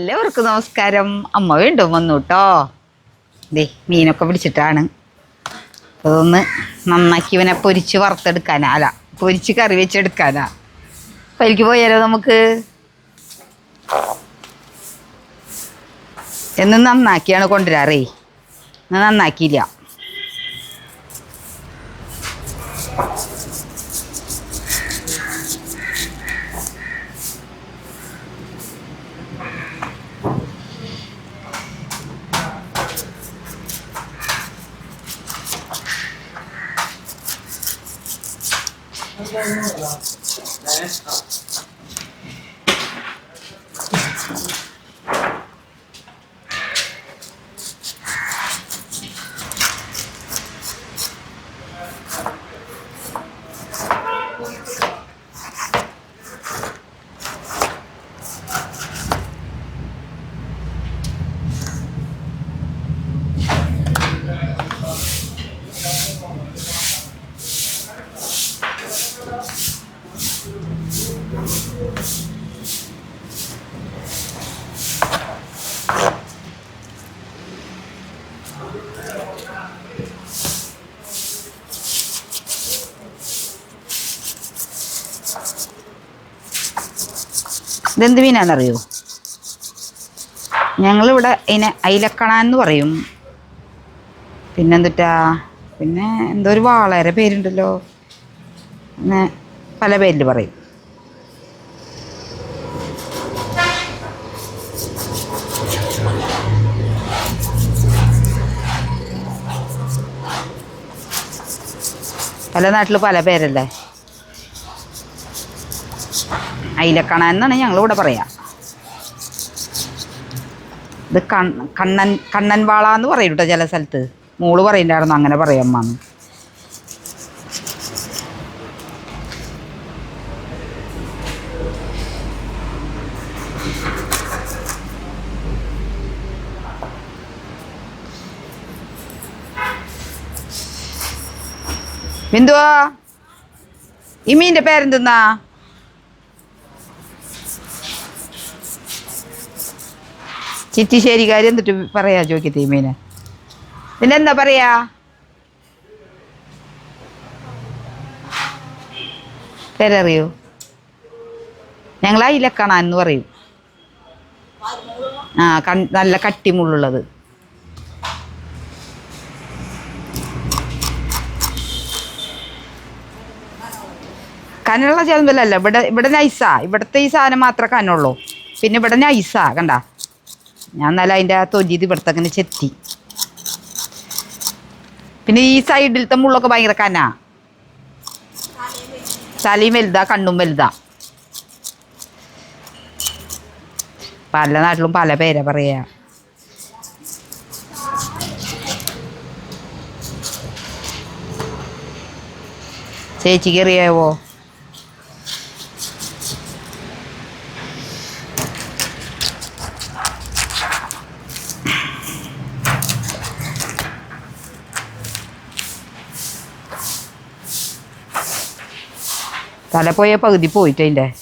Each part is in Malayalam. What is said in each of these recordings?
എല്ലാവർക്കും നമസ്കാരം. അമ്മ വീണ്ടും വന്നു കേട്ടോ ദേ മീനൊക്കെ പിടിച്ചിട്ടാണ്. അതൊന്ന് നന്നാക്കി ഇവനെ പൊരിച്ച് വറുത്തെടുക്കാനാ. അല്ല പൊരിച്ച് കറി വെച്ചെടുക്കാനാ. എനിക്ക് പോയാലോ നമുക്ക്? എന്ന് നന്നാക്കിയാണ് കൊണ്ടുവരാറേ. നന്നാക്കിയില്ല. ഇതെന്ത് മീനാണെന്നറിയോ ഞങ്ങളിവിടെ ഇതിനെ അയിലക്കണ എന്ന് പറയും. പിന്നെന്തുട്ടാ? പിന്നെ എന്തോ ഒരു വാളേരെ പേരുണ്ടല്ലോ. അങ്ങനെ പല പേരിൽ പറയും. പല നാട്ടിൽ പല പേരല്ലേ? അയിലക്കണ എന്നാണ് ഞങ്ങളിവിടെ പറയാ. ഇത് കണ്ണൻ കണ്ണൻ വാള എന്ന് പറയും കേട്ടോ ചില സ്ഥലത്ത്. മോൾ പറയണ്ടായിരുന്നു അങ്ങനെ പറയമ്മാന്ന് ബിന്ദുവാ ഇമ്മീന്റെ മീന്റെ പേരെന്തെന്നാ കാര്യം എന്നിട്ട് പറയാ ചോദിക്കത്തെ തീമീന്. പിന്നെന്താ പറയാ? പേരറിയോ? ഞങ്ങൾ കാണാൻ എന്ന് പറയും. ആ കൺ നല്ല കട്ടിമുള്ളുള്ളത് കനുള്ള ചേമ്പലല്ല ഇവിടെ ഇവിടെ നൈസാ ഇവിടുത്തെ ഈ സാധനം മാത്രമേ കനുള്ളൂ പിന്നെ ഇവിടെ നൈസാ കണ്ട? ഞാൻ നല്ല അതിന്റെ ആ തൊലി ഇത് ഇവിടുത്തെ അങ്ങനെ ചെത്തി. പിന്നെ ഈ സൈഡിലത്തെ മുള്ളൊക്കെ ഭയങ്കര കനാ. തലയും വലുതാ കണ്ണും വലുതാ. പല നാട്ടിലും പല പേരാ പറയാ. ചേച്ചിക്ക് അറിയാവോ? തല പോയ പകുതി പോയിട്ട് അതിന്റെ.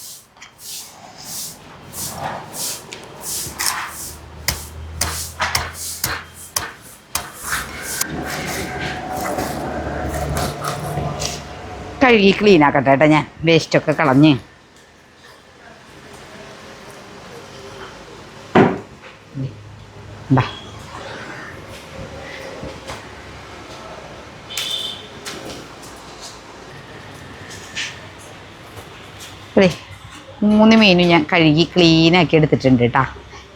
കഴുകി ക്ലീൻ ആക്കട്ടെ ഏട്ടാ ഞാൻ. വേസ്റ്റൊക്കെ കളഞ്ഞ്. മൂന്ന് മീനും ഞാൻ കഴുകി ക്ലീനാക്കി എടുത്തിട്ടുണ്ട് കേട്ടോ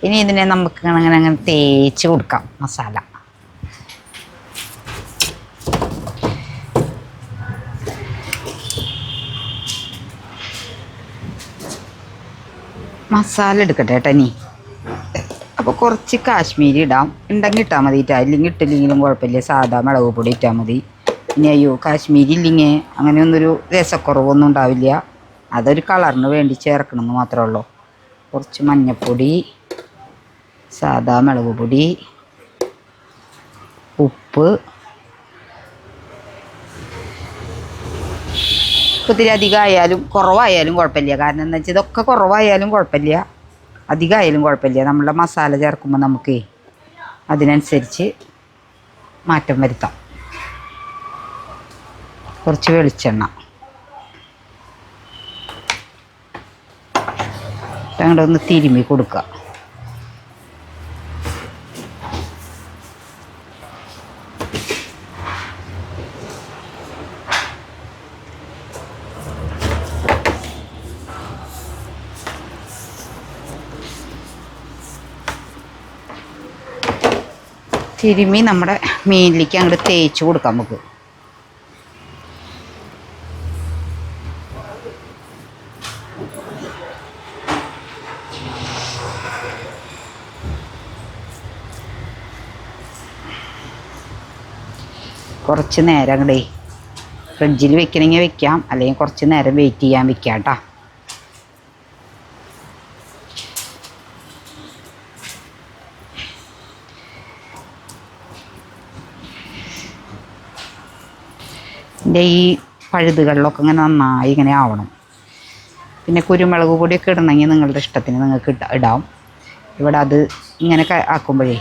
ഇനി ഇതിനെ നമുക്ക് അങ്ങനെ അങ്ങനെ തേച്ച് കൊടുക്കാം മസാല. മസാല എടുക്കട്ടെ കേട്ടോ ഇനി. അപ്പോൾ കുറച്ച് കാശ്മീരി ഇടാം. ഉണ്ടെങ്കിൽ ഇട്ടാൽ മതി ഇട്ടാ ഇല്ലെങ്കിൽ ഇട്ടില്ലെങ്കിലും കുഴപ്പമില്ല. സാധാ മുളക് പൊടി ഇട്ടാൽ മതി. ഇനി അയ്യോ കാശ്മീരി ഇല്ലെങ്കിൽ അങ്ങനെയൊന്നൊരു രസക്കുറവൊന്നും ഉണ്ടാവില്ല. അതൊരു കളറിന് വേണ്ടി ചേർക്കണമെന്ന് മാത്രമേ ഉള്ളൂ. കുറച്ച് മഞ്ഞൾപ്പൊടി സാദാ മുളക് പൊടി ഉപ്പ്. ഒത്തിരി അധികം ആയാലും കുറവായാലും കുഴപ്പമില്ല. കാരണം എന്താ വെച്ചാൽ ഇതൊക്കെ കുറവായാലും കുഴപ്പമില്ല. അധികമായാലും കുഴപ്പമില്ല. നമ്മളുടെ മസാല ചേർക്കുമ്പോൾ നമുക്ക് അതിനനുസരിച്ച് മാറ്റം വരുത്താം. കുറച്ച് വെളിച്ചെണ്ണ. അങ്ങോട്ട് ഒന്ന് തിരുമ്മി കൊടുക്കുക തിരുമ്മി നമ്മുടെ മീനിലേക്ക് അങ്ങോട്ട് തേച്ച് കൊടുക്കാം നമുക്ക്. കുറച്ച് നേരം കൂടെ ഫ്രിഡ്ജിൽ വെക്കണമെങ്കിൽ വെക്കാം അല്ലെങ്കിൽ കുറച്ച് നേരം വെയിറ്റ് ചെയ്യാൻ വെക്കാം കേട്ടോ ഇതിന്റെ ഈ പഴുതുകളിലൊക്കെ ഇങ്ങനെ നന്നായി ഇങ്ങനെ ആവണം. പിന്നെ കുരുമുളക് പൊടിയൊക്കെ ഇടണമെങ്കിൽ നിങ്ങളുടെ ഇഷ്ടത്തിന് നിങ്ങൾക്ക് ഇടാം ഇവിടെ അത് ഇങ്ങനെ ആക്കുമ്പോഴേ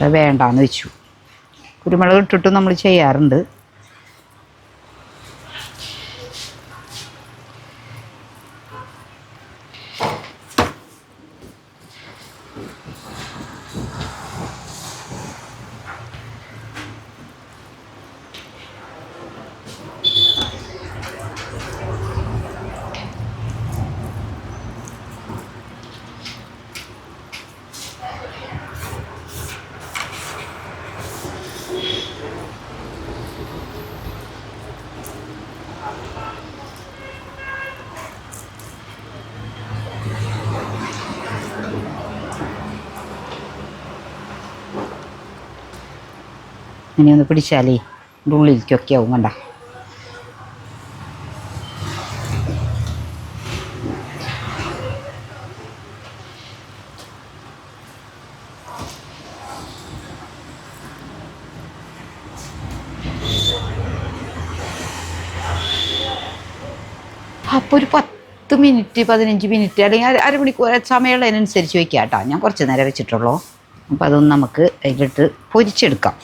വേണ്ടാന്ന് വെച്ചു. കുരുമുളക് ഇട്ടിട്ട് നമ്മൾ ചെയ്യാറുണ്ട്. ഇങ്ങനെ ഒന്ന് പിടിച്ചാലേ ഉള്ളിലേക്കൊക്കെ ആവും കണ്ട. അപ്പോൾ ഒരു പത്ത് മിനിറ്റ് പതിനഞ്ച് മിനിറ്റ് അല്ലെങ്കിൽ അര അരമണിക്കൂർ സമയമുള്ളതിനനുസരിച്ച് വയ്ക്കാം കേട്ടോ ഞാൻ കുറച്ച് നേരം വെച്ചിട്ടുള്ളൂ. അപ്പോൾ അതൊന്ന് നമുക്ക് അതിലിട്ട് പൊരിച്ചെടുക്കാം.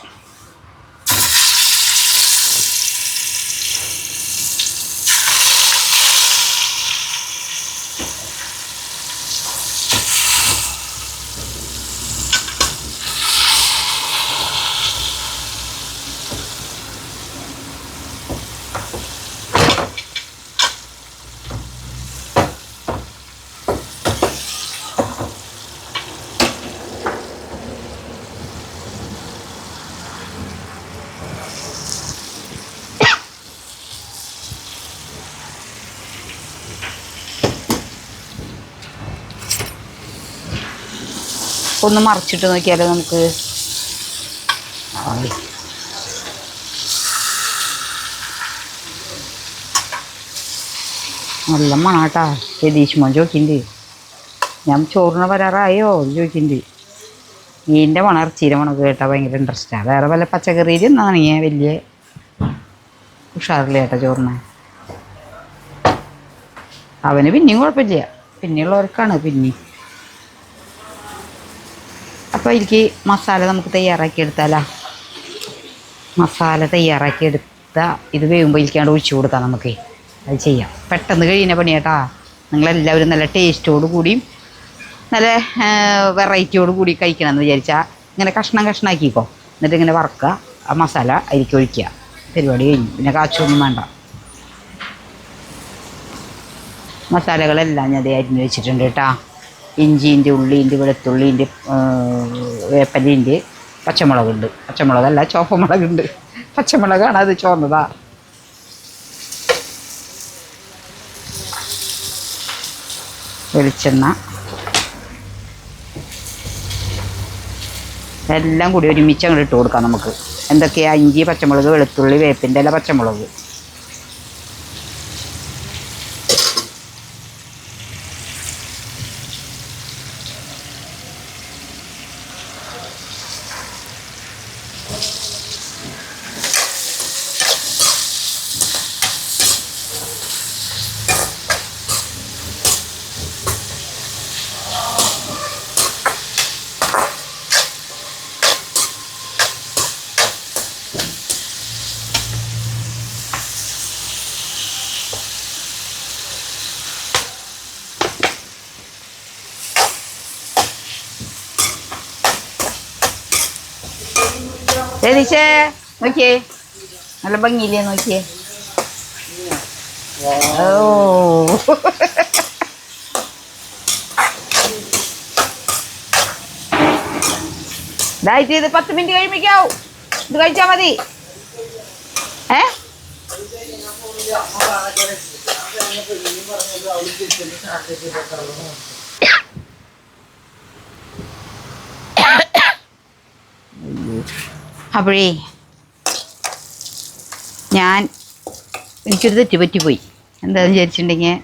ഒന്ന് മറിച്ചിട്ട് നോക്കിയാലോ നമുക്ക്. നല്ല മണാട്ടാ. രതീഷ് മോൻ ചോദിക്കണ്ട് ഞാൻ ചോറിന് വരാറായോ ചോദിക്കണ്ട് മീനിന്റെ മണം ഇറച്ചിയുടെ മണമൊക്കെ കേട്ടാൽ ഭയങ്കര ഇൻട്രസ്റ്റാണ് വേറെ വല്ല പച്ചക്കറിയിൽ നിന്നാണെങ്കിൽ വലിയ ഉഷാറില്ല കേട്ടോ ചോറിന്? അവന് പിന്നെയും കുഴപ്പമില്ല. പിന്നെയുള്ളവർക്കാണ് പിന്നെയും. അപ്പോൾ എനിക്ക് മസാല നമുക്ക് തയ്യാറാക്കി എടുത്താലോ. മസാല തയ്യാറാക്കി എടുത്താൽ ഇത് വേവുമ്പോൾ ഇരിക്കാണ്ട് ഒഴിച്ചു കൊടുക്കാം നമുക്ക്. അത് ചെയ്യാം. പെട്ടെന്ന് കഴിയുന്ന കേട്ടാ നിങ്ങളെല്ലാവരും നല്ല ടേസ്റ്റോട് കൂടിയും നല്ല വെറൈറ്റിയോട് കൂടി കഴിക്കണമെന്ന് വിചാരിച്ചാൽ ഇങ്ങനെ കഷ്ണം കഷ്ണാക്കിക്കോ. എന്നിട്ട് ഇങ്ങനെ വറക്കുക ആ മസാല അരിക്ക് ഒഴിക്കുക പരിപാടി കഴിഞ്ഞു. പിന്നെ കാച്ചൊന്നും വേണ്ട. മസാലകളെല്ലാം ഞാൻ അരിഞ്ഞ് വെച്ചിട്ടുണ്ട് കേട്ടോ. ഇഞ്ചിന്റെ ഉള്ളിന്റെ വെളുത്തുള്ളിന്റെ വേപ്പലിന്റെ പച്ചമുളകുണ്ട്. പച്ചമുളകല്ല ചോപ്പമുളകുണ്ട് പച്ചമുളകാണ് അത് ചോർന്നതാ. വെളിച്ചെണ്ണ. എല്ലാം കൂടി ഒരുമിച്ച് അങ്ങോട്ട് ഇട്ട് കൊടുക്കാം നമുക്ക്. എന്തൊക്കെയാ ഇഞ്ചി പച്ചമുളക് വെളുത്തുള്ളി വേപ്പിന്റെ ഇല പച്ചമുളക്. രതീഷേ നോക്കിയേ. നല്ല ഭംഗിയില്ലേ നോക്കിയേ. ഓ. ഇതായിട്ട് ഇത് പത്ത് മിനിറ്റ് കഴിപ്പിക്കാവൂ ഇത് കഴിച്ചാൽ മതി. ഏ? അപ്പോഴേ ഞാൻ എനിക്കൊരു തെറ്റ് പറ്റിപ്പോയി. എന്താണെന്ന് വിചാരിച്ചിട്ടുണ്ടെങ്കിൽ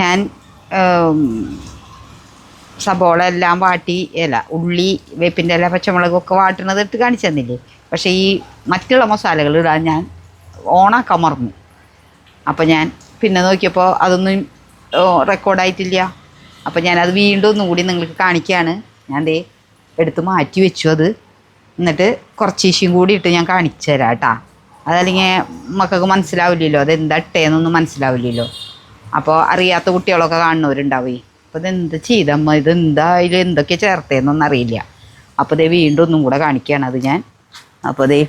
ഞാൻ സബോള എല്ലാം വാട്ടി ഇല ഉള്ളി വേപ്പിന്റെ ഇല പച്ചമുളകൊക്കെ വാട്ടുന്നത് എടുത്ത് കാണിച്ചു തന്നില്ലേ? പക്ഷേ ഈ മറ്റുള്ള മസാലകൾ ഇടാൻ ഞാൻ ഓണാക്കാൻ മറന്നു. അപ്പോൾ ഞാൻ പിന്നെ നോക്കിയപ്പോൾ അതൊന്നും റെക്കോർഡായിട്ടില്ല അപ്പോൾ ഞാനത് വീണ്ടും ഒന്നുകൂടി നിങ്ങൾക്ക് കാണിക്കുകയാണ് ഞാൻ ദേ എടുത്ത് മാറ്റി വെച്ചു അത്. എന്നിട്ട് കുറച്ച് ഇഷ്യം കൂടി ഇട്ട് ഞാൻ കാണിച്ചു തരാം കേട്ടാ. അതല്ലെങ്കിൽ മക്കൾക്ക് മനസ്സിലാവില്ലല്ലോ അത് എന്താ ഇട്ടേന്നൊന്നും മനസ്സിലാവില്ലല്ലോ. അപ്പോൾ അറിയാത്ത കുട്ടികളൊക്കെ കാണുന്നവരുണ്ടാവേ അപ്പോൾ ഇതെന്ത് ചെയ്തമ്മ ഇതെന്താ അതിൽ എന്തൊക്കെ ചേർത്തേന്നൊന്നും അറിയില്ല. അപ്പോൾ ഇതേ വീണ്ടും ഒന്നും കൂടെ കാണിക്കുകയാണ് അത് ഞാൻ. അപ്പോൾ ദേ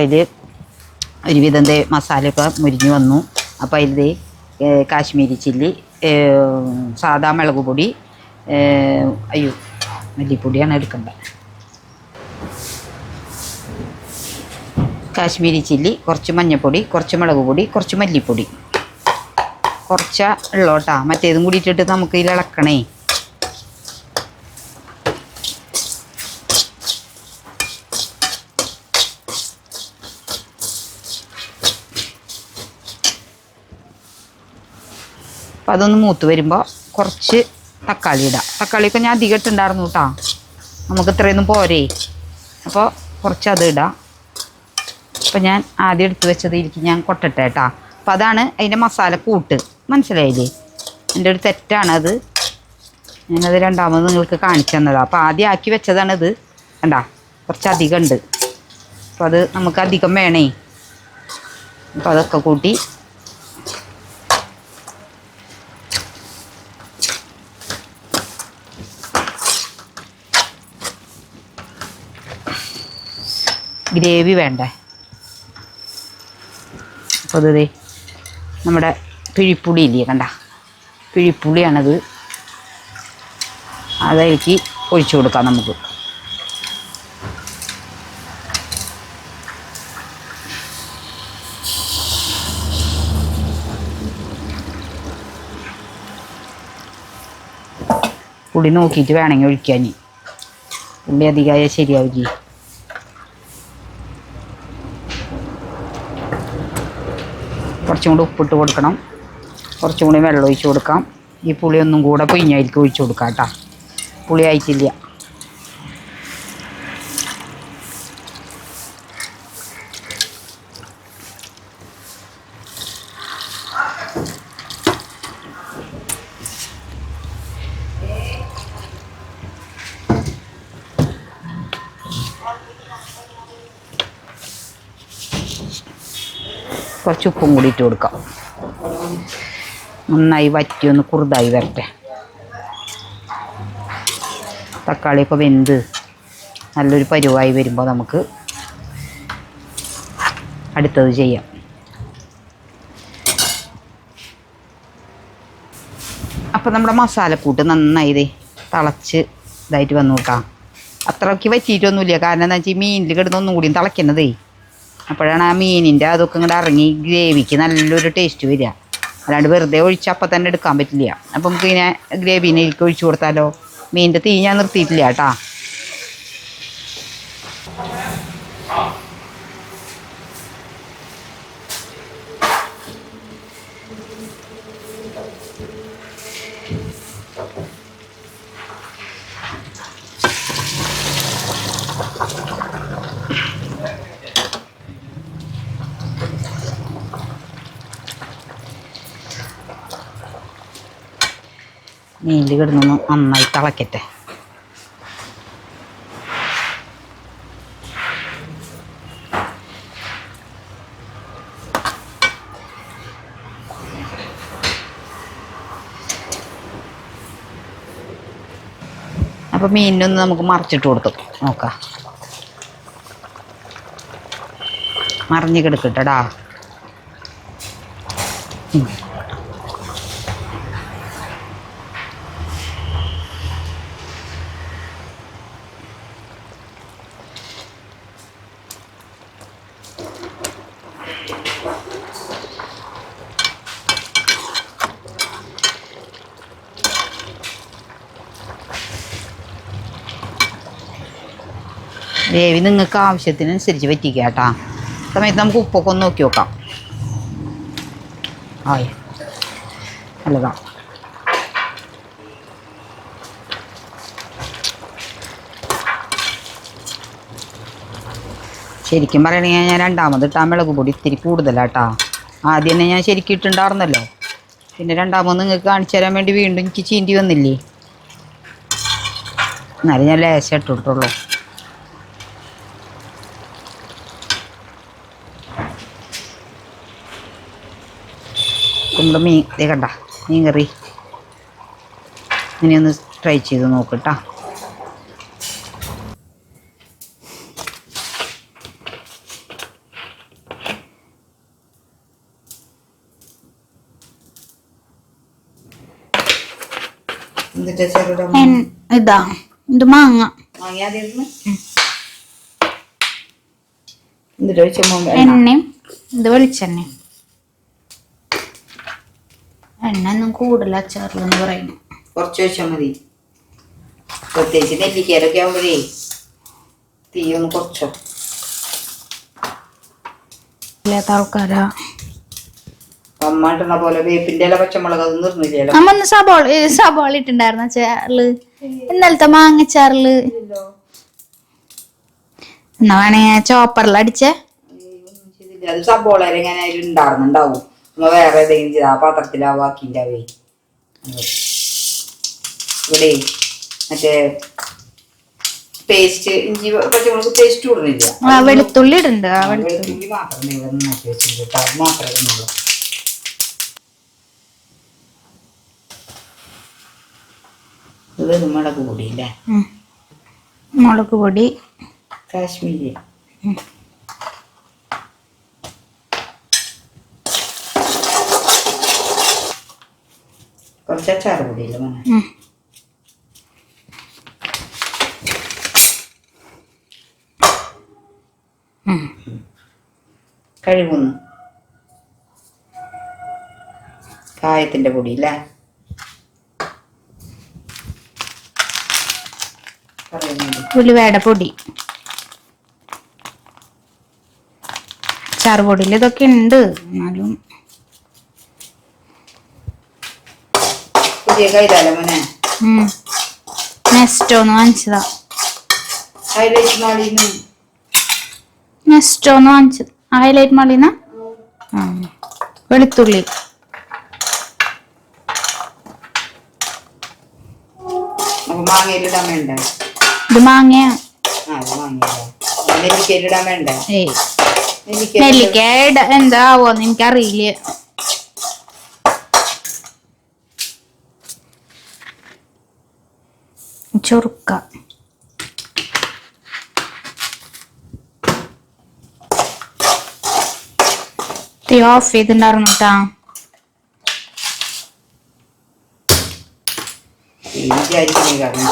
അതിൽ ഒരുവിധം ദേ മസാലയൊക്കെ മുരിഞ്ഞ് വന്നു. അപ്പോൾ അതിൽ ദേ കാശ്മീരി ചില്ലി സാദാ മുളക് പൊടി അയ്യോ മല്ലിപ്പൊടിയാണ് എടുക്കേണ്ടത് കാശ്മീരി ചില്ലി കുറച്ച് മഞ്ഞൾപ്പൊടി കുറച്ച് മുളക് പൊടി കുറച്ച് മല്ലിപ്പൊടി. കുറച്ച ഉള്ളോട്ടാ മറ്റേതും കൂടി ഇട്ടിട്ട് നമുക്ക് ഇതിൽ ഇളക്കണേ. അപ്പം അതൊന്ന് മൂത്ത് വരുമ്പോൾ കുറച്ച് തക്കാളി ഇടാം. തക്കാളിയൊക്കെ ഞാൻ അധികം ഇട്ടുണ്ടായിരുന്നു കേട്ടോ. നമുക്ക് ഇത്രയൊന്നും പോരേ. അപ്പോൾ കുറച്ച് അത് ഇടാം. അപ്പം ഞാൻ ആദ്യം എടുത്ത് ഇരിക്കും. ഞാൻ കൊട്ടട്ടെ കേട്ടോ. അപ്പം അതാണ് അതിന്റെ മസാല കൂട്ട്. മനസ്സിലായില്ലേ? എന്റെ ഒരു തെറ്റാണത്. ഞാനത് രണ്ടാമത് നിങ്ങൾക്ക് കാണിച്ചു തന്നതാണ് അപ്പോൾ ആദ്യം ആക്കി വെച്ചതാണിത്. കണ്ടാ? കുറച്ച് അധികം ഉണ്ട്. അപ്പോൾ അത് നമുക്ക് അധികം വേണേ. അപ്പോൾ അതൊക്കെ കൂട്ടി. ഗ്രേവി വേണ്ടേ? അപ്പോൾ നമ്മുടെ പിഴിപ്പുളി ഇല്ലേ കണ്ട? പിഴിപ്പുളിയാണത്. അതിലേക്ക് ഒഴിച്ചു കൊടുക്കാം നമുക്ക്. പുളി നോക്കിയിട്ട് വേണമെങ്കിൽ ഒഴിക്കാൻ പുളി അധികമായാൽ ശരിയാവില്ലേ? കുറച്ചും കൂടി ഉപ്പിട്ട് കൊടുക്കണം. കുറച്ചും കൂടി വെള്ളം ഒഴിച്ച് കൊടുക്കാം. ഈ പുളി ഒന്നും കൂടെ പിഞ്ഞായിരിക്കും ഒഴിച്ച് കൊടുക്കാം കേട്ടോ പുളി ആയിട്ടില്ല കുറച്ച് ഉപ്പും കൂടി ഇട്ട് കൊടുക്കാം. നന്നായി വറ്റി ഒന്ന് കുറുതായി വരട്ടെ. തക്കാളിയൊക്കെ വെന്ത് നല്ലൊരു പരുവായി വരുമ്പോൾ നമുക്ക് അടുത്തത് ചെയ്യാം. അപ്പം നമ്മുടെ മസാലക്കൂട്ട് നന്നായി ഇതേ തിളച്ച് ഇതായിട്ട് വന്നു കേട്ടോ. അത്രയ്ക്ക് പറ്റിയിട്ടൊന്നുമില്ല കാരണം എന്താ വെച്ചാൽ മീനിൽ കിടന്ന് ഒന്നും കൂടിയും തിളയ്ക്കുന്നതേ അപ്പോഴാണ് ആ മീനിന്റെ അതൊക്കെ ഇങ്ങോട്ട് ഇറങ്ങി ഗ്രേവിക്ക് നല്ലൊരു ടേസ്റ്റ് വരിക. അല്ലാണ്ട് വെറുതെ ഒഴിച്ച് അപ്പം തന്നെ എടുക്കാൻ പറ്റില്ല. അപ്പം നമുക്ക് ഇങ്ങനെ ഗ്രേവിയിലേക്ക് ഒഴിച്ചു കൊടുത്താലോ? മീനിന്റെ തീ ഞാൻ നിർത്തിയിട്ടില്ല കേട്ടാ. മീനിൽ കിടന്നൊന്ന് നന്നായി തിളക്കട്ടെ. അപ്പോൾ മീനിനൊന്ന് നമുക്ക് മറിച്ചിട്ട് കൊടുത്തു. നോക്കാം. മറിഞ്ഞ് കിടക്കട്ടടാ. ദേവി നിങ്ങൾക്ക് ആവശ്യത്തിനനുസരിച്ച് പറ്റിക്കുക കേട്ടാ. സമയത്ത് നമുക്ക് ഉപ്പൊക്കെ ഒന്ന് നോക്കി നോക്കാം. ആയി. നല്ലതാ. ശരിക്കും പറയണെങ്കിൽ ഞാൻ രണ്ടാമത് ഇട്ടാ മുളക് പൊടി ഇത്തിരി കൂടുതലാട്ടാ ആദ്യം തന്നെ ഞാൻ ശരിക്കും ഇട്ടുണ്ടായിരുന്നല്ലോ പിന്നെ രണ്ടാമത് നിങ്ങൾക്ക് കാണിച്ചു തരാൻ വേണ്ടി വീണ്ടും എനിക്ക് ചീന്തി വന്നില്ലേ? എന്നാലും ഞാൻ ലേശം ഇട്ടിട്ടുള്ളൂ. നമ്മുടെ മീൻ ദേ കണ്ട മീൻ കറി. ഇനി ഒന്ന് ട്രൈ ചെയ്ത് നോക്കട്ടാ. ഇതാ ഇത് മാങ്ങ. എണ്ണയും ഇത് വെളിച്ചെണ്ണ എണ്ണ ഒന്നും കൂടുതൽ അച്ചാറിലെന്ന് പറയുന്നു കുറച്ച് വെച്ചാൽ മതി. പ്രത്യേകിച്ച് നെല്ലിക്കയിലൊക്കെ ആകുമ്പോഴേ തീ ഒന്ന് കുറച്ചോ? ഇല്ലാത്ത ആൾക്കാരാ. അമ്മ ഇട്ടുന്ന പോലെ വേപ്പിന്റെ ഇല പച്ചമുളക് അത് നിർന്നില്ലല്ലോ അമ്മ ഒന്ന് സബോള ഏ, സബോള ഇട്ടുണ്ടായിരുന്ന ചാറിൽ ഇന്നലത്തെ മാങ്ങ അച്ചാറിൽ? എന്നാ വേണേ ചോപ്പറിൽ അടിച്ചേ. അത് സബോള എങ്ങനെ ഉണ്ടായിരുന്നുണ്ടാവും നമ്മ വേറെ ഏതെങ്കിലും ചെയ്ത് ആ പാത്രത്തിലാവാക്കിണ്ടാവേ ഇവിടെ മറ്റേ പേസ്റ്റ് ഇഞ്ചി പച്ചമുളക് പേസ്റ്റ് ഇടുന്നില്ല. വെളുത്തുള്ളി ഇടുന്നുണ്ട് വെളുത്തുള്ളി. മാത്രമേ ഇവിടെ നന്നാക്കി വെച്ചിട്ടുണ്ട് അത് മാത്രമേ ഇടുന്നുള്ളൂ. ഇത് മുളക് പൊടി അല്ലേ മുളക് പൊടി. കാശ്മീരി. കുറച്ച് അച്ചാറ് പൊടിയില്ല മോനെ. കഴുകുന്നു കായത്തിന്റെ പൊടി അല്ലേ പറയുന്നത്. ഉലുവയുടെ പൊടി. ചാറുപൊടിയിൽ ഇതൊക്കെ ഉണ്ട്. എന്നാലും പുതിയ കയ്യിലല്ല മോനെ നെസ്റ്റോ എന്ന് വാങ്ങിച്ചതാ. ഹൈലൈറ്റ് മാളിന്ന്. നെസ്റ്റോ എന്ന് വാങ്ങിച്ചത്. ഹൈലൈറ്റ് വെളുത്തുള്ളി. മാങ്ങയിലിടാൻ വേണ്ടേ? ഇത് മാങ്ങയാ? നെല്ലിക്കയിലിടാൻ വേണ്ടേ? നെല്ലിക്ക എന്താവോന്ന് എനിക്കറിയില്ല. ചൊറുക്ക. തീ ഓഫ് ചെയ്തിട്ടുണ്ടായിരുന്നു കേട്ടാ വിചാരിക്കുന്നേ കാരണം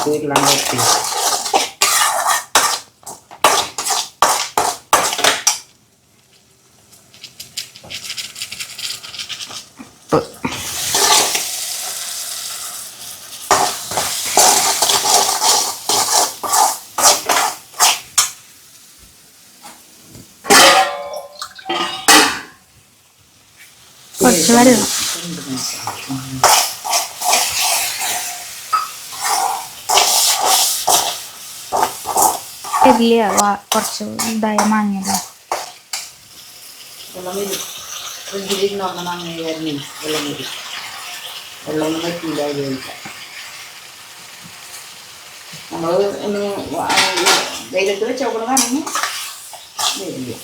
കുറച്ച് വെള്ളം ഇല്ല കുറച്ച് ഇതായ മാങ്ങിയതാ. വെള്ളം വരും. ഫ്രിഡ്ജിലിരുന്നോണ്ട് മാങ്ങയായിരുന്നു വെള്ളം വരും. വെള്ളമൊന്നും പറ്റിയില്ല ഉപയോഗിക്കാൻ നമ്മൾ ഒന്ന് വെയിലത്ത് വെച്ചോക്കണതാണെങ്കിൽ വരില്ല.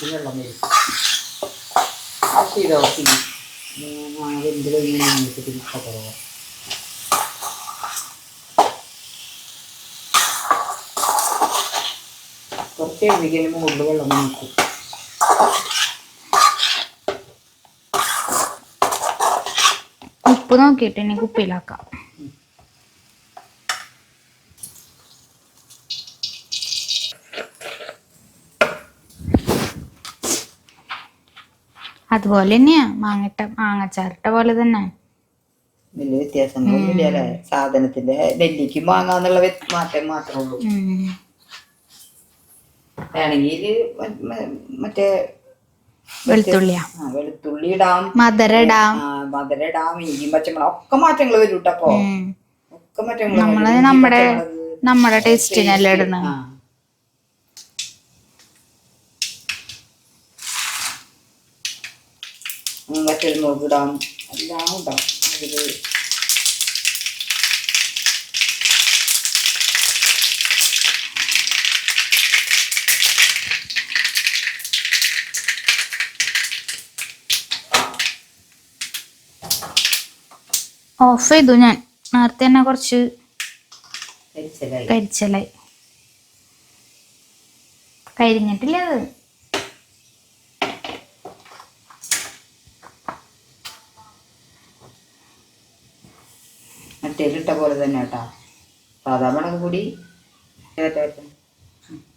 പാകത്തിന് വെള്ളം വരും. പക്ഷേ ഇത് ഓഫ് ചെയ്യും വെന്ത് കഴിഞ്ഞ് ഞങ്ങൾക്ക് പിന്നെ കുറവാണ് വെള്ളം നോക്കും. ഉപ്പ് നോക്കിയിട്ട് എനിക്ക് ഉപ്പിലാക്കാം. അതുപോലെ തന്നെയാ മാങ്ങട്ട മാങ്ങച്ചാറിട്ട പോലെ തന്നെ. വലിയ വ്യത്യാസങ്ങളൊന്നുമില്ല അല്ലേ? സാധനത്തിന്റെ നെല്ലിക്ക് മാങ്ങാന്നുള്ള മാറ്റം മാത്രമേ ഉള്ളൂ. വേണമെങ്കിൽ മറ്റേ വെളുത്തുള്ളിയാ. വെളുത്തുള്ളി ഇടാം. മധുര ഇടാം. മധുര ഇടാം. ഇഞ്ചിയും പച്ചമുളക് ഒക്കെ മാറ്റങ്ങൾ വരും കേട്ടോ ഒക്കെ മാറ്റങ്ങൾ നമ്മൾ നമ്മുടെ നമ്മുടെ ടേസ്റ്റിനല്ലേ ഇടണം വറ്റൽമുളക് ഇടാം എല്ലാം അതിൽ. ഓഫ് ചെയ്തു ഞാൻ. നേരത്തെ തന്നെ കുറച്ച് കരിച്ചലായി. കരിഞ്ഞിട്ടില്ല അത്. മറ്റേലിട്ട പോലെ തന്നെ കേട്ടാ. സാധാ മുളക് പൊടി.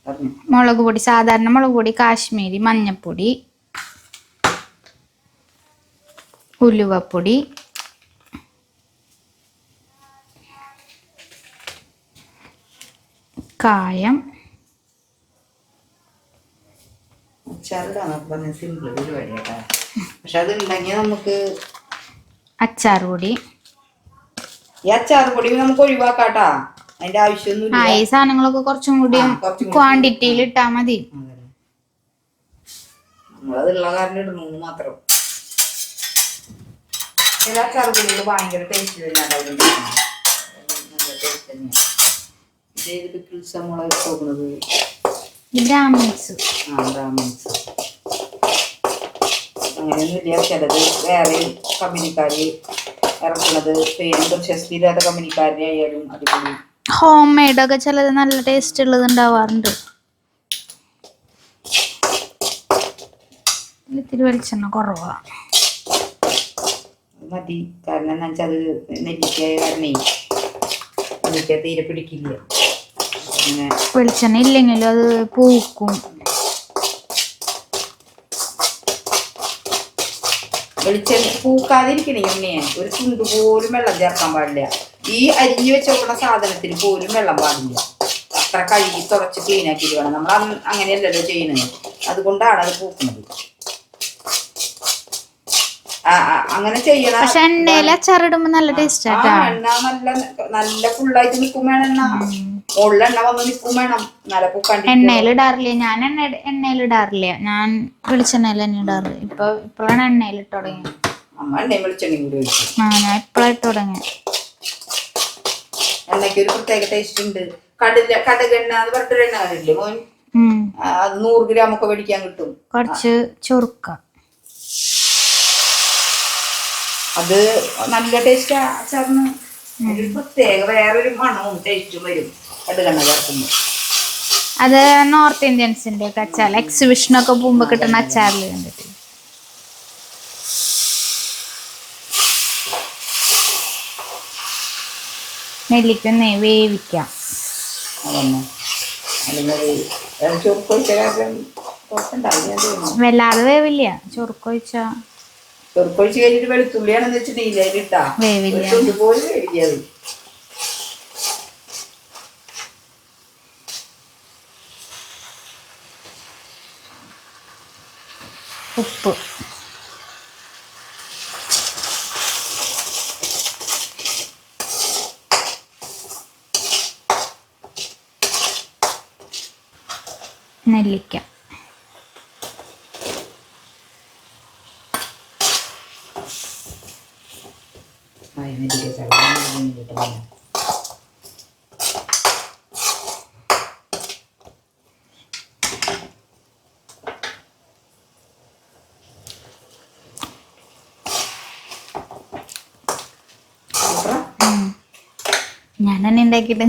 പറഞ്ഞു. മുളക് പൊടി സാധാരണ മുളക് പൊടി കാശ്മീരി മഞ്ഞപ്പൊടി ഉലുവപ്പൊടി കായം. അച്ചാറിടാന്നൊക്കെ പറഞ്ഞ സിമ്പിൾ പരിപാടി കേട്ടാ. പക്ഷെ അത് ഉണ്ടെങ്കിൽ നമുക്ക് അച്ചാർ പൊടി. ഈ അച്ചാർ പൊടി നമുക്ക് ഒഴിവാക്കാട്ടാ. അതിന്റെ ആ ആവശ്യമൊന്നുമില്ല ഈ സാധനങ്ങളൊക്കെ കുറച്ചും കൂടി ക്വാണ്ടിറ്റിയിൽ ഇട്ടാ മതി. നമ്മളതുള്ള കാരണം ഇടണമെന്ന് മാത്രം. ചില അച്ചാർ പൊടികൾ ഭയങ്കര ടേസ്റ്റ് തന്നെയാണ് അവിടെ ഉണ്ടാക്കുന്നത്. നല്ല ടേസ്റ്റ് തന്നെയാണ് ഇതേത് പിക്കിൾസ് നമ്മൾ നോക്കുന്നത് ബ്രാഹ്മിൻസ്. ആ ബ്രാഹ്മിൻസ്. അങ്ങനെയൊന്നുമില്ല ചിലത് വേറെ ഇറക്കുന്നത്. പേരും പ്രശസ്തിയില്ലാത്ത കമ്പനിക്കാരുടെ ആയാലും അടിപൊളി. ഹോം മെയ്ഡ് ഒക്കെ ചിലത് നല്ല ടേസ്റ്റ് ഉള്ളത് ഉണ്ടാവാറുണ്ട്. ഇത്തിരി വെളിച്ചെണ്ണ കുറവാ. മതി. കാരണം എന്താ വെച്ചാൽ അത് നെല്ലിക്കായ കാരണേ നെല്ലിക്ക തീരെ പിടിക്കില്ല. വെളിച്ചെണ്ണ ഇല്ലെങ്കിലും അത് പൂക്കും. വെളിച്ചെണ്ണ പൂക്കാതിരിക്കണേ എണ്ണയെ ഒരു ചുണ്ട് പോലും വെള്ളം ചേർക്കാൻ പാടില്ല. ഈ അരിഞ്ഞു വെച്ചോക്കുന്ന സാധനത്തിൽ പോലും വെള്ളം പാടില്ല. അത്ര കഴുകി തുടച്ച് ആക്കിയിട്ട് വേണം. നമ്മൾ അങ്ങനെയല്ലല്ലോ ചെയ്യുന്നത്. അതുകൊണ്ടാണ് അത് പൂക്കുന്നത് അങ്ങനെ ചെയ്യണം. പക്ഷെ എണ്ണയിൽ അച്ചാറിടുമ്പോ നല്ല ടേസ്റ്റ് ആ എണ്ണ നല്ല നല്ല ഫുള്ളായിട്ട് നിൽക്കും വേണം എണ്ണ. മുകളിൽ എണ്ണ വന്ന് നിൽക്കും വേണം. നല്ല പൂക്കാണ്ടി എണ്ണയിൽ ഇടാറില്ല? ഞാൻ എണ്ണ എണ്ണയിൽ ഇടാറില്ല. ഞാൻ വെളിച്ചെണ്ണയിൽ തന്നെ ഇടാറ്. ഇപ്പൊ ഇപ്പോഴാണ് എണ്ണയിൽ ഇട്ട് തുടങ്ങിയത്. അമ്മ എണ്ണയും വെളിച്ചെണ്ണയും കൂടി ഒഴിക്കും ആ ഞാൻ ഇപ്പോഴാണ് ഇട്ട് തുടങ്ങിയത്. എണ്ണയ്ക്ക് ഒരു പ്രത്യേക ടേസ്റ്റ് ഉണ്ട്. കടല കടകെണ്ണ എന്ന് പറഞ്ഞിട്ടൊരു എണ്ണ കണ്ടില്ലേ മോൻ? അത് നൂറ് ഗ്രാം ഒക്കെ മേടിക്കാൻ കിട്ടും. കുറച്ച് ചൊറുക്ക. അത് നല്ല ടേസ്റ്റ് അച്ചാറിന് ഒരു പ്രത്യേക വേറൊരു മണവും ടേസ്റ്റും വരും കടുകണ്ണ ചേർക്കുമ്പോൾ അത് നോർത്ത് ഇന്ത്യൻസിന്റെ ഒക്കെ അച്ചാർ എക്സിബിഷനൊക്കെ പോകുമ്പോ കിട്ടുന്ന അച്ചാറിൽ കണ്ടിട്ട്. നെല്ലിക്കൊന്നേ വേവിക്കാം. വല്ലാതെ വേവില്ല. ചൊറുക്കൊഴിച്ച ചുരുക്ക് ഒഴിച്ച് കഴിഞ്ഞിട്ട് വെളുത്തുള്ളിയാണെന്ന് വെച്ചിട്ടുണ്ടെങ്കിൽ അതിലിട്ടാ. ഒരു പോലും മേടിക്കാതെ ഉപ്പ്. നെല്ലിക്ക. തന്നെ ഉണ്ടാക്കിയിട്ട്.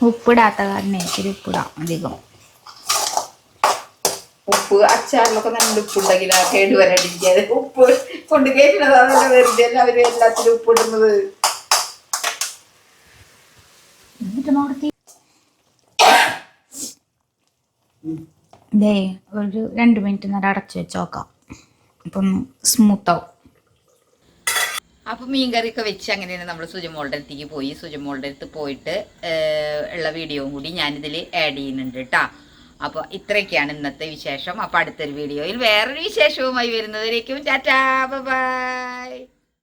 ഉപ്പിടാത്ത കാരണം ഇച്ചിരി ഉപ്പിടാം അധികം. ഉപ്പ് അച്ചാറിലൊക്കെ നല്ല ഉപ്പുണ്ടെങ്കിൽ ആ കേട് വരാണ്ടിരിക്കാതെ ഉപ്പ് കൊണ്ട് അതല്ല വെറുതെ. അവർ എല്ലാത്തിലും ഉപ്പിടുന്നത്. ഇടുന്നത് ദേ ഒരു രണ്ട് മിനിറ്റ് നേരം അടച്ചു വെച്ച് നോക്കാം. അപ്പം ഒന്ന് സ്മൂത്ത് ആവും. അപ്പോൾ മീൻകറിയൊക്കെ വെച്ച് അങ്ങനെ നമ്മൾ സുജമോളുടെ അടുത്തേക്ക് പോയി. സുജമോളുടെ അടുത്ത് പോയിട്ട് ഉള്ള വീഡിയോയും കൂടി ഞാനിതിൽ ആഡ് ചെയ്യുന്നുണ്ട് കേട്ടോ അപ്പോൾ ഇത്രയൊക്കെയാണ് ഇന്നത്തെ വിശേഷം. അപ്പോൾ അടുത്തൊരു വീഡിയോയിൽ വേറൊരു വിശേഷവുമായി വരുന്നതിലേക്കും ടാറ്റാ. ബൈ.